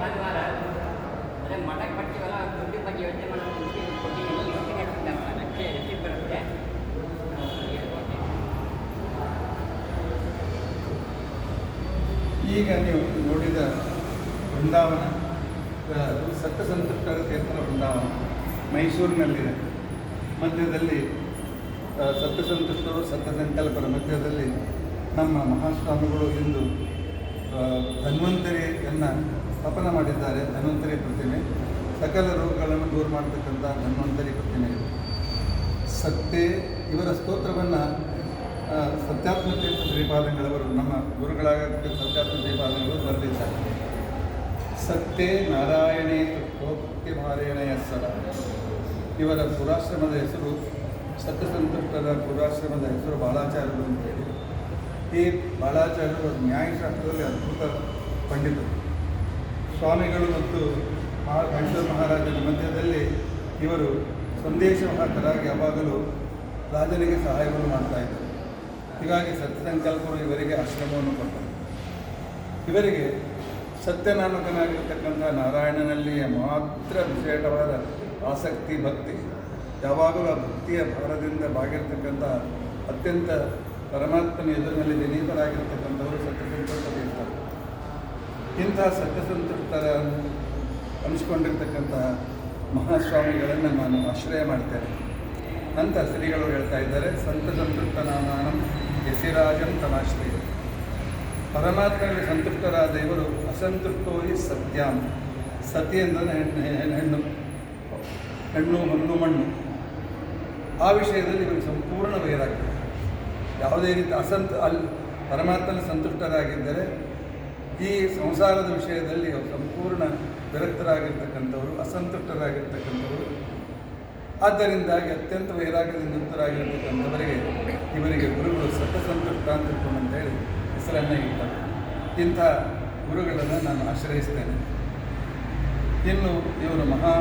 ಭಾನುವಾರ ಮಠಕ್ಕೆ ಬರ್ತೀವಲ್ಲ ಬಗ್ಗೆ ಯೋಚನೆ ಈಗ ನೀವು ನೋಡಿದ ಬೃಂದಾವನ ಸತ್ಯಸಂತೃಪ್ತರ ಕ್ಷೇತ್ರ ಬೃಂದಾವನ ಮೈಸೂರಿನಲ್ಲಿದೆ. ಮಧ್ಯದಲ್ಲಿ ಸತ್ಯಸಂತೃಪ್ತರು ಸತ್ಯ ಸಂಕಲ್ಪರ ಮಧ್ಯದಲ್ಲಿ ನಮ್ಮ ಮಹಾಸ್ವಾಮಿಗಳು ಎಂದು ಧನ್ವಂತರಿಯನ್ನು ಸ್ಥಾಪನೆ ಮಾಡಿದ್ದಾರೆ ಧನ್ವಂತರಿ ಪ್ರತಿಮೆ. ಸಕಲ ರೋಗಗಳನ್ನು ದೂರ ಮಾಡತಕ್ಕಂಥ ಧನ್ವಂತರಿ ಪ್ರತಿಮೆ. ಸತ್ಯ, ಇವರ ಸ್ತೋತ್ರವನ್ನು ಸತ್ಯಾತ್ಮ ತೀರ್ಥ ಶ್ರೀಪಾದಂಗಳವರು, ನಮ್ಮ ಗುರುಗಳಾಗತಕ್ಕ ಸತ್ಯಾತ್ಮ ಶ್ರೀಪಾದಂಗಳು ಬರೆದಿದ್ದಾರೆ. ಸತ್ಯ ನಾರಾಯಣೇ ತೃಪ್ತೋಕ್ತಿ ಮಾರೇಣಯ ಸರ. ಇವರ ಪುರಾಶ್ರಮದ ಹೆಸರು ಸತ್ಯಸಂತೃಪ್ತರ ಪುರಾಶ್ರಮದ ಹೆಸರು ಬಾಲಾಚಾರ್ಯರು ಅಂತ ಈ ಬಾಳಾಚಾರ್ಯರು ನ್ಯಾಯಶಾಸ್ತ್ರದಲ್ಲಿ ಅದ್ಭುತ ಪಂಡಿತರು. ಸ್ವಾಮಿಗಳು ಮತ್ತು ಮೈಸೂರು ಮಹಾರಾಜರ ಮಧ್ಯದಲ್ಲಿ ಇವರು ಸಂದೇಶ ಯಾವಾಗಲೂ ರಾಜನಿಗೆ ಸಹಾಯವನ್ನು ಮಾಡ್ತಾ ಇದ್ದರು. ಹೀಗಾಗಿ ಸತ್ಯಸಂಕಲ್ಪರು ಇವರಿಗೆ ಆಶ್ರಮವನ್ನು ಕೊಟ್ಟರು. ಇವರಿಗೆ ಸತ್ಯನಾಮಕನಾಗಿರ್ತಕ್ಕಂಥ ನಾರಾಯಣನಲ್ಲಿಯೇ ಮಾತ್ರ ವಿಶೇಷವಾದ ಆಸಕ್ತಿ, ಭಕ್ತಿ, ಯಾವಾಗಲೂ ಆ ಭಕ್ತಿಯ ಭಾರದಿಂದ ಬಾಗಿರ್ತಕ್ಕಂಥ ಅತ್ಯಂತ ಪರಮಾತ್ಮನ ಎದುರಿನಲ್ಲಿ ವಿನೀತರಾಗಿರ್ತಕ್ಕಂಥವರು ಸತ್ಯಸಂಕಲ್ಪ ಇರ್ತಾರೆ ಇಂಥ ಸತ್ಯಸಂತೃಪ್ತರ ಅನಿಸ್ಕೊಂಡಿರ್ತಕ್ಕಂತಹ ಮಹಾಸ್ವಾಮಿಗಳನ್ನು ನಾನು ಆಶ್ರಯ ಮಾಡ್ತೇನೆ. ಅಂತ ಶ್ರೀಗಳು ಹೇಳ್ತಾ ಇದ್ದಾರೆ ಸಂತ ಸಂತೃಪ್ತ ನಾಮಾನಂ ಯಸಿರಾಜಂ ತಮಾಶ್ರಯ. ಪರಮಾತ್ಮನಲ್ಲಿ ಸಂತೃಪ್ತರಾದ ಇವರು ಅಸಂತೃಪ್ತೋ ಈ ಸತ್ಯಾಂ. ಸತಿ ಅಂದರೆ ಹೆಣ್ಣು ಹೆಣ್ಣು ಹೆಣ್ಣು, ಮಣ್ಣು ಮಣ್ಣು. ಆ ವಿಷಯದಲ್ಲಿ ಇವರು ಸಂಪೂರ್ಣ ವೈರಾಗ್ಯ ಯಾವುದೇ ರೀತಿ ಅಸಂತ ಅಲ್ಲಿ ಪರಮಾತ್ಮನ ಸಂತುಷ್ಟರಾಗಿದ್ದರೆ ಈ ಸಂಸಾರದ ವಿಷಯದಲ್ಲಿ ಸಂಪೂರ್ಣ ವಿರಕ್ತರಾಗಿರ್ತಕ್ಕಂಥವರು, ಅಸಂತುಷ್ಟರಾಗಿರ್ತಕ್ಕಂಥವರು. ಆದ್ದರಿಂದಾಗಿ ಅತ್ಯಂತ ವೈರಾಗ್ಯದಿಂದ ಯುಕ್ತರಾಗಿರ್ತಕ್ಕಂಥವರಿಗೆ ಇವರಿಗೆ ಗುರುಗಳು ಸತ್ಯಸಂತೃಪ್ತ ಅಂತ ಹೇಳಿ ಹೆಸರನ್ನು ಇಟ್ಟರು. ಇಂಥ ಗುರುಗಳನ್ನು ನಾನು ಆಶ್ರಯಿಸ್ತೇನೆ. ಇನ್ನು ಇವರು ಮಹಾ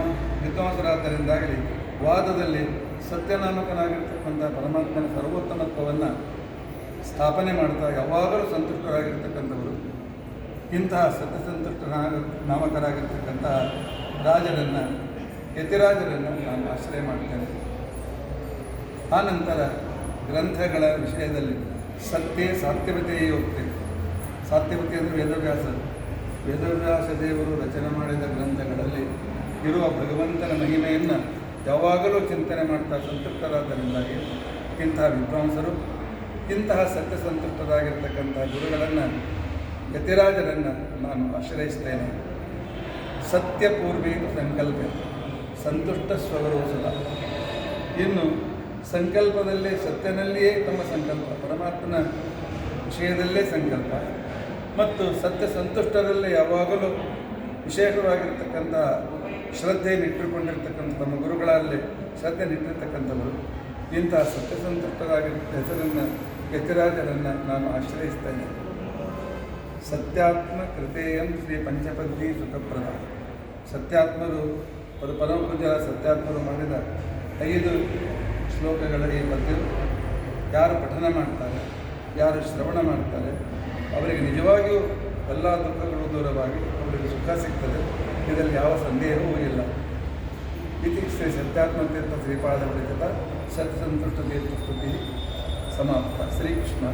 ವಿದ್ವಾಂಸರಾದ್ದರಿಂದಾಗಲಿ ವಾದದಲ್ಲಿ ಸತ್ಯನಾಮಕನಾಗಿರ್ತಕ್ಕಂಥ ಪರಮಾತ್ಮನ ಸರ್ವೋತ್ತಮತ್ವವನ್ನು ಸ್ಥಾಪನೆ ಮಾಡ್ತಾ ಯಾವಾಗಲೂ ಸಂತುಷ್ಟರಾಗಿರ್ತಕ್ಕಂಥವರು ಇಂತಹ ಸತ್ಯಸಂತುಷ್ಟ ನಾಮಕರಾಗಿರ್ತಕ್ಕಂತಹ ರಾಜರನ್ನು, ಯತಿರಾಜರನ್ನು ನಾನು ಆಶ್ರಯ ಮಾಡ್ತೇನೆ. ಆ ನಂತರ ಗ್ರಂಥಗಳ ವಿಷಯದಲ್ಲಿ ಸತ್ಯ ಸಾತ್ಯವತೆಯೇ ಹೋಗ್ತೇನೆ ಸಾತ್ಯವತಿ ಅಂದರೆ ವೇದವ್ಯಾಸ. ವೇದವ್ಯಾಸ ದೇವರು ರಚನೆ ಮಾಡಿದ ಗ್ರಂಥಗಳಲ್ಲಿ ಇರುವ ಭಗವಂತನ ಮಹಿಮೆಯನ್ನು ಯಾವಾಗಲೂ ಚಿಂತನೆ ಮಾಡ್ತಾ ಸಂತೃಪ್ತರಾದ್ದರಿಂದಾಗಿ ಇಂತಹ ವಿದ್ವಾಂಸರು, ಇಂತಹ ಸತ್ಯ ಸಂತೃಪ್ತರಾಗಿರ್ತಕ್ಕಂಥ ಗುರುಗಳನ್ನು, ಯತಿರಾಜರನ್ನು ನಾನು ಆಶ್ರಯಿಸ್ತೇನೆ. ಸತ್ಯಪೂರ್ವಿ ಸಂಕಲ್ಪ. ಸಂತುಷ್ಟ ಸ್ವಗರೋಸದ ಇನ್ನು ಸಂಕಲ್ಪದಲ್ಲೇ ಸತ್ಯನಲ್ಲಿಯೇ ತಮ್ಮ ಸಂಕಲ್ಪ, ಪರಮಾತ್ಮನ ವಿಷಯದಲ್ಲೇ ಸಂಕಲ್ಪ. ಮತ್ತು ಸತ್ಯ ಸಂತುಷ್ಟರಲ್ಲಿ ಯಾವಾಗಲೂ ವಿಶೇಷವಾಗಿರ್ತಕ್ಕಂಥ ಶ್ರದ್ಧೆಯನ್ನಿಟ್ಟುಕೊಂಡಿರ್ತಕ್ಕಂಥ ತಮ್ಮ ಗುರುಗಳಲ್ಲಿ ಶ್ರದ್ಧೆ ನಿಟ್ಟಿರ್ತಕ್ಕಂಥವರು ಇಂತಹ ಸತ್ಯಸಂತುಷ್ಟರಾಗಿರುವ ಹೆಸರನ್ನು ಯತಿರಾಜರನ್ನು ನಾನು ಆಶ್ರಯಿಸ್ತೇನೆ. ಸತ್ಯಾತ್ಮ ಕೃತೇಯಂ ಶ್ರೀ ಪಂಚಪದಿ ಸುಖಪ್ರದ. ಸತ್ಯಾತ್ಮರು ಅದು ಪರಮಪೂಜ ಸತ್ಯಾತ್ಮರು ಮಾಡಿದ ಐದು ಶ್ಲೋಕಗಳ ಈ ಮಧ್ಯ ಯಾರು ಪಠನ ಮಾಡ್ತಾರೆ, ಯಾರು ಶ್ರವಣ ಮಾಡ್ತಾರೆ, ಅವರಿಗೆ ನಿಜವಾಗಿಯೂ ಎಲ್ಲ ದುಃಖಗಳು ದೂರವಾಗಿ ಅವರಿಗೆ ಸುಖ ಸಿಗ್ತದೆ. ಇದರಲ್ಲಿ ಯಾವ ಸಂದೇಹವೂ ಇಲ್ಲ. ಇತಿ ಶ್ರೀ ಸತ್ಯಾತ್ಮತೀರ್ಥ ಶ್ರೀಪಾದ ಬಳಿಕದ ಸತ್ಯಸಂತುಷ್ಟ ತೀರ್ಥ ಸ್ತುತಿ ಸಮಾಪ್ತ. ಶ್ರೀಕೃಷ್ಣ.